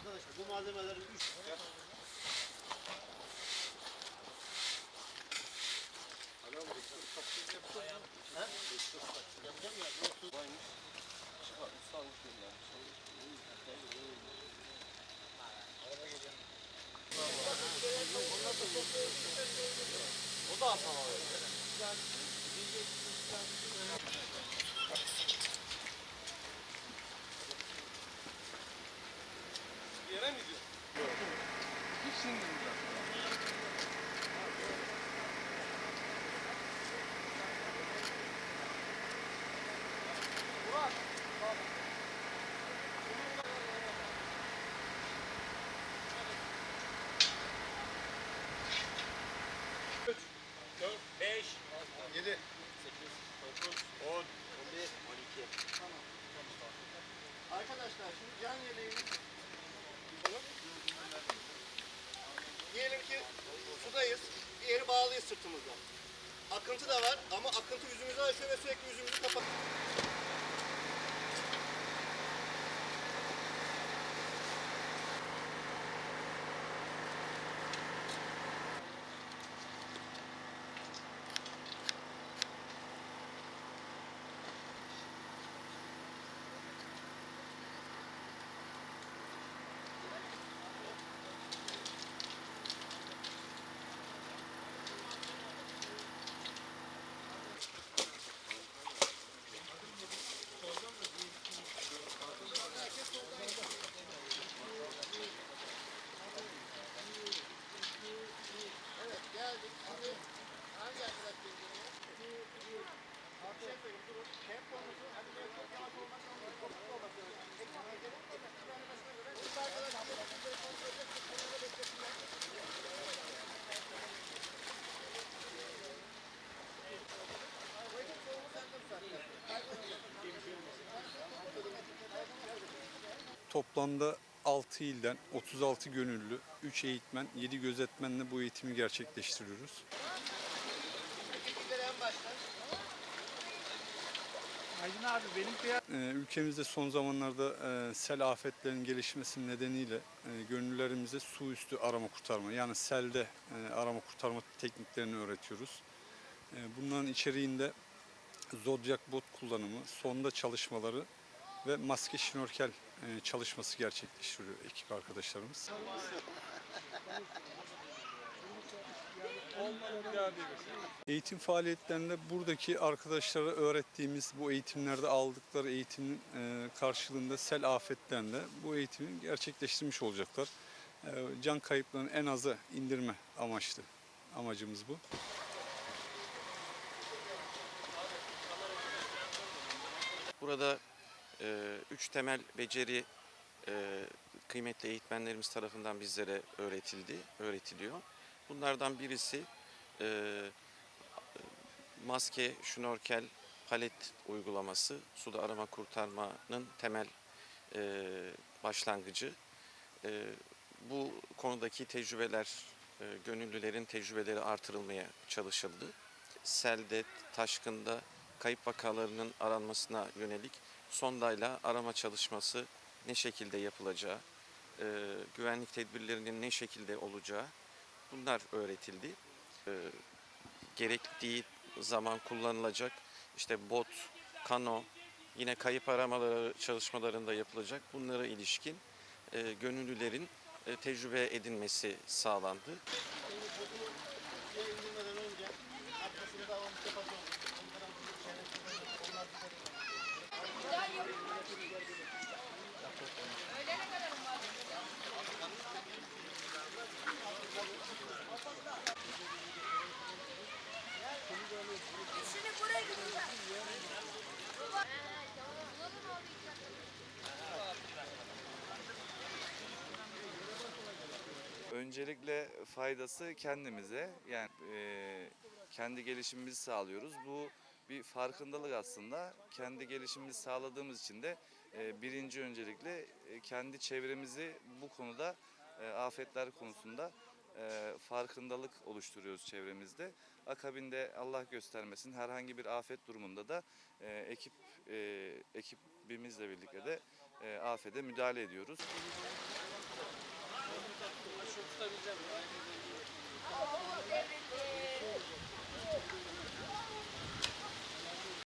Arkadaşlar bu malzemelerin 3 10, 11, 12. Tamam. tamam. Arkadaşlar şimdi yan yeleğimiz Diyelim ki sudayız. Bir yeri bağlıyız sırtımızda. Akıntı da var ama akıntı yüzümüzü aşıyor ve sürekli yüzümüzü kapatıyor. Toplamda 6 ilden 36 gönüllü, 3 eğitmen, 7 gözetmenle bu eğitimi gerçekleştiriyoruz. Ekipleri en baştan. Ee, Ülkemizde son zamanlarda e, sel afetlerinin gelişmesi nedeniyle e, gönüllülerimize su üstü arama kurtarma yani selde e, arama kurtarma tekniklerini öğretiyoruz. Bunların içeriğinde zodyak bot kullanımı, sonda çalışmaları ve maske şnorkel e, çalışması gerçekleştiriyor ekip arkadaşlarımız. Eğitim faaliyetlerinde buradaki arkadaşlara öğrettiğimiz bu eğitimlerde aldıkları eğitimin e, karşılığında sel afetlerinde bu eğitimi gerçekleştirmiş olacaklar. E, Can kayıplarının en aza indirme amaçlı amacımız bu. Burada üç temel beceri e, kıymetli eğitmenlerimiz tarafından bizlere öğretildi, öğretiliyor. Bunlardan birisi e, maske, şnorkel, palet uygulaması, suda arama kurtarmanın temel e, başlangıcı. Bu konudaki tecrübeler, gönüllülerin tecrübeleri artırılmaya çalışıldı. Selde, taşkında kayıp vakalarının aranmasına yönelik sondayla arama çalışması ne şekilde yapılacağı, e, güvenlik tedbirlerinin ne şekilde olacağı bunlar öğretildi. E, gerektiği zaman kullanılacak işte bot, kano, yine kayıp aramaları çalışmalarında yapılacak bunlara ilişkin e, gönüllülerin e, tecrübe edinmesi sağlandı. Öncelikle faydası kendimize yani e, kendi gelişimimizi sağlıyoruz. Bu bir farkındalık aslında. Kendi gelişimimizi sağladığımız için de e, birinci öncelikle e, kendi çevremizi bu konuda e, afetler konusunda e, farkındalık oluşturuyoruz çevremizde. Akabinde Allah göstermesin herhangi bir afet durumunda da e, ekip e, ekibimizle birlikte de e, afete müdahale ediyoruz. Oo devrildi.